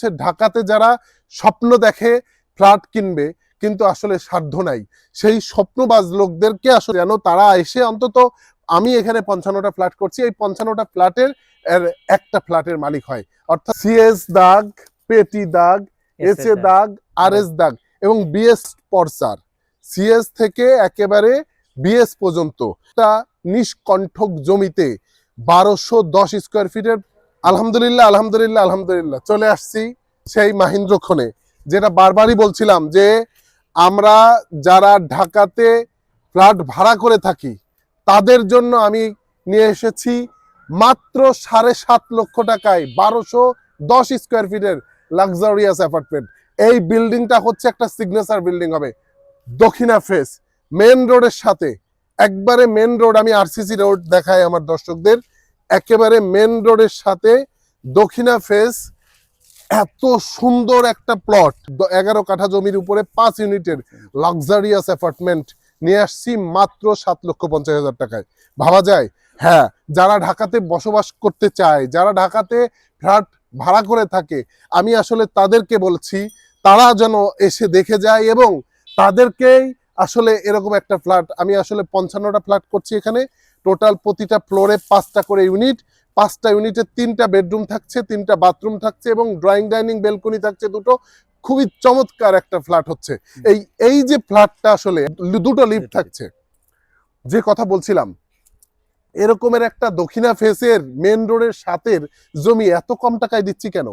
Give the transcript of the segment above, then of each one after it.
হচ্ছে ঢাকাতে যারা স্বপ্ন দেখে ফ্ল্যাট কিনবে কিন্তু আসলে সাধ্য নাই। সেই স্বপ্নবাজ লোকদেরকে আসলে যেন তারা এসে অন্তত আমি এখানে পঞ্চান্নটা ফ্ল্যাট করছি এই পঞ্চান্নটা ফ্ল্যাটের এর একটা ফ্ল্যাটের মালিক হয়। অর্থাৎ সিএস দাগ পেটি দাগ এস এ দাগ। আর এস দাগ এবং বিএস পরসার। সিএস থেকে একেবারে বিএস পর্যন্ত। তা নিষ্কণ্ঠক জমিতে বারোশো দশ স্কোয়ার ফিটের আলহামদুলিল্লাহ আলহামদুলিল্লাহ আলহামদুলিল্লাহ। চলে আসছি সেই মাহিন্দ্রক্ষণে যেটা বারবারই বলছিলাম যে আমরা যারা ঢাকাতে ফ্ল্যাট ভাড়া করে থাকি, তাদের জন্য আমি নিয়ে এসেছি মাত্র সাড়ে সাত লক্ষ টাকায় বারোশো দশ স্কোয়ার ফিটের লাক্সারিয়াস অ্যাপার্টমেন্ট এই বিল্ডিংটা হচ্ছে একটা সিগনেচার বিল্ডিং হবে। দক্ষিণা ফেস মেন রোডের সাথে। একবারে মেন রোড আমি আরসিসি রোড দেখাই আমার দর্শকদের। একেবারে মেন রোডের সাথে দক্ষিণা ফেস এত সুন্দর একটা প্লট এগারো কাঠা জমির উপরে পাঁচ ইউনিটের লাক্সারিয়াস অ্যাপার্টমেন্ট নিয়ে আসছি মাত্র সাত লক্ষ পঞ্চাশ হাজার টাকায়। ভাবা যায়? হ্যাঁ যারা ঢাকাতে বসবাস করতে চায়, যারা ঢাকাতে ফ্ল্যাট ভাড়া করে থাকে, আমি আসলে তাদেরকে বলছি, তারা যেন এসে দেখে যায় এবং তাদেরকেই আসলে এরকম একটা ফ্ল্যাট আমি আসলে পঞ্চান্নটা ফ্ল্যাট করছি এখানে। টোটাল প্রতিটা ফ্লোরে পাঁচটা করে ইউনিট পাঁচটা ইউনিটে তিনটা বেডরুম থাকছে তিনটা বাথরুম থাকছে এবং ড্রয়িং ডাইনিং বেলকনি থাকছে দুটো। খুবই চমৎকার একটা ফ্ল্যাট হচ্ছে। এই এই যে ফ্ল্যাটটা আসলে দুটো লিফট থাকছে। যে কথা বলছিলাম এরকমের একটা দক্ষিণা ফেসের মেন রোডের সাথের জমি এত কম টাকায় দিচ্ছি কেন?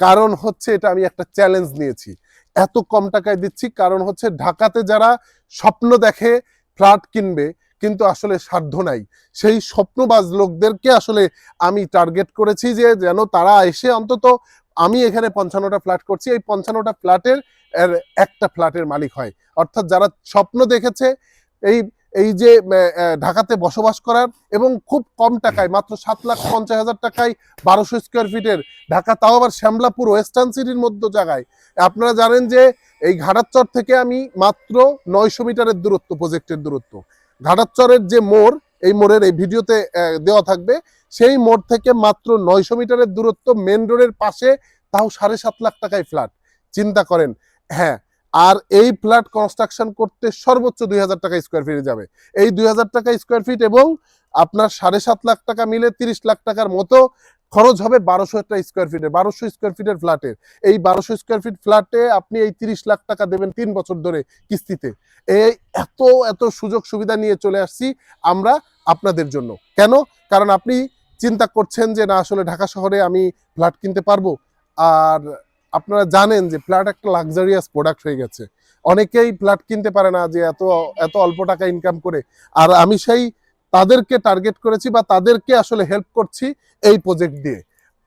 কারণ হচ্ছে এটা আমি একটা চ্যালেঞ্জ নিয়েছি। এত কম টাকায় দিচ্ছি কারণ হচ্ছে ঢাকাতে যারা স্বপ্ন দেখে ফ্ল্যাট কিনবে কিন্তু আসলে সাধ্য নাই। সেই স্বপ্নবাজ লোকদেরকে আসলে আমি টার্গেট করেছি যে যেন তারা এসে অন্তত আমি এখানে পঞ্চান্নটা ফ্ল্যাট করছি। এই পঞ্চান্নটা ফ্ল্যাটের একটা ফ্ল্যাটের মালিক হয়। অর্থাৎ যারা স্বপ্ন দেখেছে, এই এই যে ঢাকাতে বসবাস করার এবং খুব কম টাকায়, মাত্র সাত লাখ পঞ্চাশ হাজার টাকায় বারোশো স্কোয়ার ফিটের ঢাকা তাও আবার শ্যামলাপুর, ওয়েস্টার্ন সিটির মধ্যে জায়গায়। আপনারা জানেন যে এই ঘাটাচর থেকে আমি মাত্র নয়শো মিটারের দূরত্ব প্রজেক্টের দূরত্ব। ঘাটাচরের যে মোড়, এই মোড়ের এই ভিডিওতে দেওয়া থাকবে। সেই মোড় থেকে মাত্র নয়শো মিটারের দূরত্ব মেন রোডের পাশে, তাও সাড়ে সাত লাখ টাকায় ফ্ল্যাট। চিন্তা করেন হ্যাঁ আর এই ফ্ল্যাট কনস্ট্রাকশন করতে সর্বোচ্চ দুই হাজার টাকা স্কোয়ার ফিটে যাবে। এই দুই হাজার টাকা স্কোয়ার ফিট এবং আপনার সাড়ে সাত লাখ টাকা মিলে তিরিশ লাখ টাকার মতো খরচ হবে বারোশো একটা স্কোয়ার ফিটের বারোশো স্কোয়ার ফিটের ফ্ল্যাটের এই বারোশো স্কোয়ার ফিট ফ্ল্যাটে আপনি এই তিরিশ লাখ টাকা দেবেন তিন বছর ধরে কিস্তিতে। এই এত এত সুযোগ সুবিধা নিয়ে চলে আসছি আমরা আপনাদের জন্য। কেন? কারণ আপনি চিন্তা করছেন যে, না, আসলে ঢাকা শহরে আমি ফ্ল্যাট কিনতে পারব। আর আপনারা জানেন যে ফ্ল্যাট একটা লাক্সারিয়াস প্রোডাক্ট হয়ে গেছে। অনেকেই ফ্ল্যাট কিনতে পারে না যে, এত এত অল্প টাকা ইনকাম করে। আর আমি সেই তাদেরকে টার্গেট করেছি বা তাদেরকে আসলে হেল্প করছি এই প্রজেক্ট দিয়ে।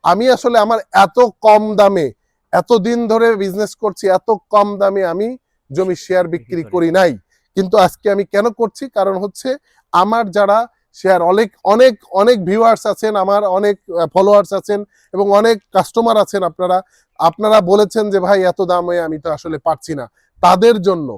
আমি আসলে আমার এত কম দামে এত দিন ধরে বিজনেস করছি এত কম দামে আমি জমি শেয়ার বিক্রি করি। নাই। কিন্তু আজকে আমি কেন করছি? কারণ হচ্ছে আমার যারা শেয়ার অনেক অনেক অনেক ভিউয়ার্স আছেন আমার অনেক ফলোয়ার্স আছেন এবং অনেক কাস্টমার আছেন আপনারা। আপনারা বলেছেন যে ভাই এত দামে আমি তো আসলে পারছি না। তাদের জন্য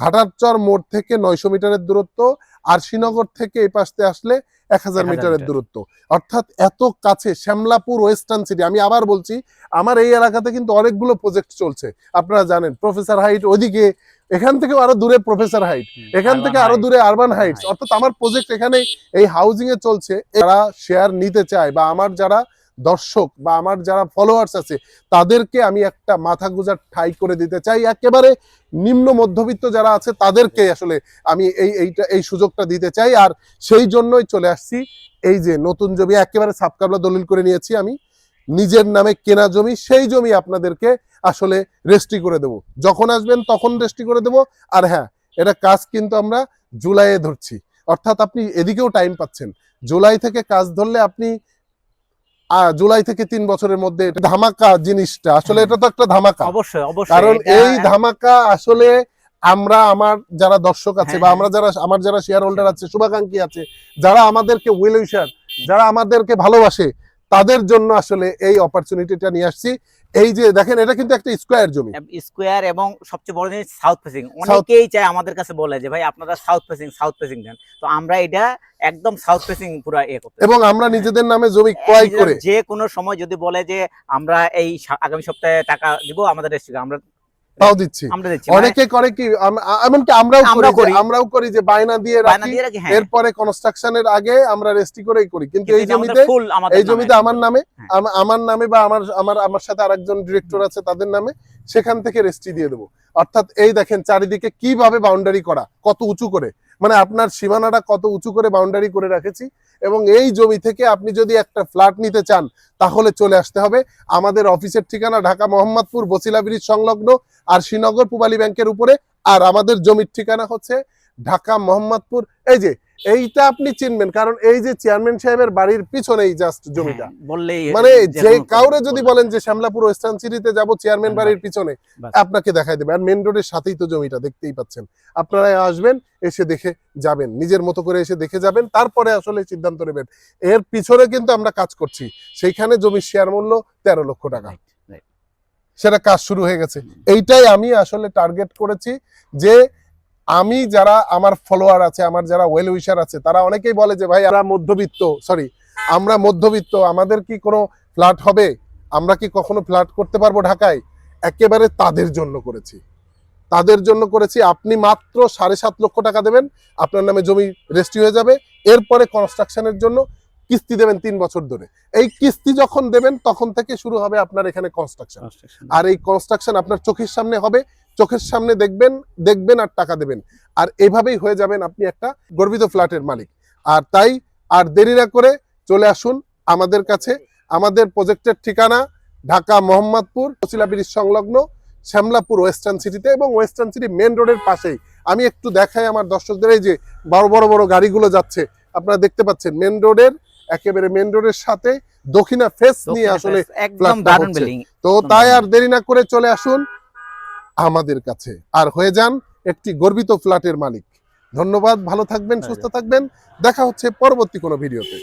ঘাটারচর মোড় থেকে নয়শো মিটারের দূরত্ব আর শ্রীনগর থেকে এই পাশতে আসলে এক হাজার মিটারের দূরত্ব। অর্থাৎ এত কাছে শ্যামলাপুর ওয়েস্টার্ন সিটি আমি আবার বলছি আমার এই এলাকাতে কিন্তু অনেকগুলো প্রজেক্ট চলছে। আপনারা জানেন প্রফেসর হাইট ওইদিকে এখান থেকে আরও দূরে প্রফেসর হাইট এখান থেকে আরও দূরে আরবান হাইটস অর্থাৎ আমার প্রজেক্ট এখানে এই হাউজিং এ চলছে যারা শেয়ার নিতে চায় বা আমার যারা দর্শক বা আমার যারা ফলোয়ার্স আছে, তাদেরকে আমি একটা মাথা গুজার ঠাই করে দিতে চাই। একেবারে নিম্ন মধ্যবিত্ত যারা আছে, তাদেরকে আসলে আমি এই, এইটা, এই সুযোগটা দিতে চাই। আর সেই জন্যই চলে আসছি। এই যে নতুন জমি, একেবারে সাবকাবলা দলিল করে নিয়েছি আমি। নিজের নামে কেনা জমি, সেই জমি আপনাদেরকে আসলে রেস্ট্রি করে দেব। যখন আসবেন তখন রেস্ট্রি করে দেব। আর হ্যাঁ এটা কাজ কিন্তু আমরা জুলাইয়ে ধরছি। অর্থাৎ আপনি এদিকেও টাইম পাচ্ছেন। জুলাই থেকে কাজ ধরলে আপনি জুলাই থেকে তিন বছরের মধ্যে ধামাকা জিনিসটা। আসলে এটা তো একটা ধামাকা। অবশ্যই অবশ্যই। কারণ এই ধামাকা আসলে আমরা আমার যারা দর্শক আছে হ্যাঁ, বা হ্যাঁ। আমরা যারা আমার যারা শেয়ার হোল্ডার আছে শুভাকাঙ্ক্ষী আছে যারা আমাদেরকে উইল উইশার যারা আমাদেরকে ভালোবাসে তাদের জন্য আসলে এই অপরচুনিটিটা নিয়ে আসছি। এই যে দেখেন এটা কিন্তু একটা স্কোয়ার জমি। স্কোয়ার এবং সবচেয়ে বড় জিনিস সাউথ ফেসিং অনেকেই চায় আমাদের কাছে বলে যে ভাই আপনারা সাউথ ফেসিং সাউথ ফেসিং দেন। তো আমরা এটা একদম সাউথ ফেসিং পুরো এ করতে এবং আমরা নিজেদের নামে জমি ক্রয় করে। যে কোনো সময় যদি বলে যে আমরা এই আগামী সপ্তাহে টাকা দিব আমাদের আমরা তাও দিচ্ছি। মানে অনেকে করে কি আম- এমনকি আমরাও করি আমরাও করি। যে বায়না দিয়ে রাখি হ্যাঁ। এরপরে কনস্ট্রাকশনের আগে আমরা রেস্টি করেই করি। কিন্তু কিন্তু এই জমিতে এই জমিতে আমার নামে হ্যাঁ। আমার নামে বা আমার আমার আমার সাথে আরেকজন ডিরেক্টর আছে তাদের নামে সেখান থেকে রেস্টি দিয়ে দেবো। অর্থাৎ এই দেখেন চারিদিকে কীভাবে বাউন্ডারি করা কত উঁচু করে। মানে আপনার সীমানাটা কত উঁচু করে বাউন্ডারি করে রেখেছি এবং এই জমি থেকে আপনি যদি একটা ফ্ল্যাট নিতে চান, তাহলে চলে আসতে হবে। আমাদের অফিসের ঠিকানা ঢাকা মোহাম্মদপুর বসিলা ব্রিজ সংলগ্ন আর শ্রীনগর পুবালী ব্যাংকের উপরে। আর আমাদের জমির ঠিকানা হচ্ছে ঢাকা মোহাম্মদপুর এই যে এইটা আপনি চিনবেন। কারণ এই যে চেয়ারম্যান সাহেবের বাড়ির পিছনেই জাস্ট জমিটা। হ্যাঁ, মানে যে কাউরে যদি বলেন যে শ্যামলাপুর ওয়েস্টার্ন সিটিতে যাব চেয়ারম্যান হ্যাঁ, বাড়ির পিছনে আপনাকে দেখাই দেবে। আর মেন রোডের সাথেই তো জমিটা দেখতেই পাচ্ছেন। আপনারা আসবেন এসে দেখে যাবেন। নিজের মতো করে এসে দেখে যাবেন তারপরে আসলে সিদ্ধান্ত নেবেন। এর পিছনে কিন্তু আমরা কাজ করছি। সেইখানে জমির শেয়ার মূল্য তেরো লক্ষ টাকা. সেটা কাজ শুরু হয়ে গেছে। এইটাই আমি আসলে টার্গেট করেছি যে আমি যারা আমার ফলোয়ার আছে, আমার যারা ওয়েল উইশার আছে, তারা অনেকেই বলে যে, ভাই, আমরা মধ্যবিত্ত সরি আমরা মধ্যবিত্ত, আমাদের কি কোনো ফ্ল্যাট হবে? আমরা কি কখনো ফ্ল্যাট করতে পারব ঢাকায়? একেবারে তাদের জন্য করেছি। তাদের জন্য করেছি, আপনি মাত্র সাড়ে সাত লক্ষ টাকা দেবেন, আপনার নামে জমি রেজিস্ট্রি হয়ে যাবে। এরপরে কনস্ট্রাকশনের জন্য কিস্তি দেবেন তিন বছর ধরে। এই কিস্তি যখন দেবেন তখন থেকে শুরু হবে আপনার এখানে কনস্ট্রাকশন আর এই কনস্ট্রাকশন আপনার চোখের সামনে হবে। চোখের সামনে দেখবেন দেখবেন আর টাকা দেবেন। আর এভাবেই হয়ে যাবেন আপনি একটা গর্বিত ফ্ল্যাটের মালিক। আর তাই আর দেরি না করে চলে আসুন আমাদের কাছে। আমাদের প্রজেক্টের ঠিকানা ঢাকা মোহাম্মদপুর কচিলা ব্রিজ সংলগ্ন শ্যামলাপুর ওয়েস্টার্ন সিটিতে এবং ওয়েস্টার্ন সিটি মেন রোডের পাশেই। আমি একটু দেখাই আমার দর্শকদের এই যে বড় বড় বড় গাড়িগুলো যাচ্ছে। আপনারা দেখতে পাচ্ছেন মেন রোডের একেবারে মেন রোডের সাথে দক্ষিণা ফেস নিয়ে আসলে তো তাই আর দেরি না করে চলে আসুন আমাদের কাছে। আর হয়ে যান একটি গর্বিত ফ্ল্যাটের মালিক। ধন্যবাদ ভালো থাকবেন সুস্থ থাকবেন। দেখা হচ্ছে পরবর্তী কোনো ভিডিওতে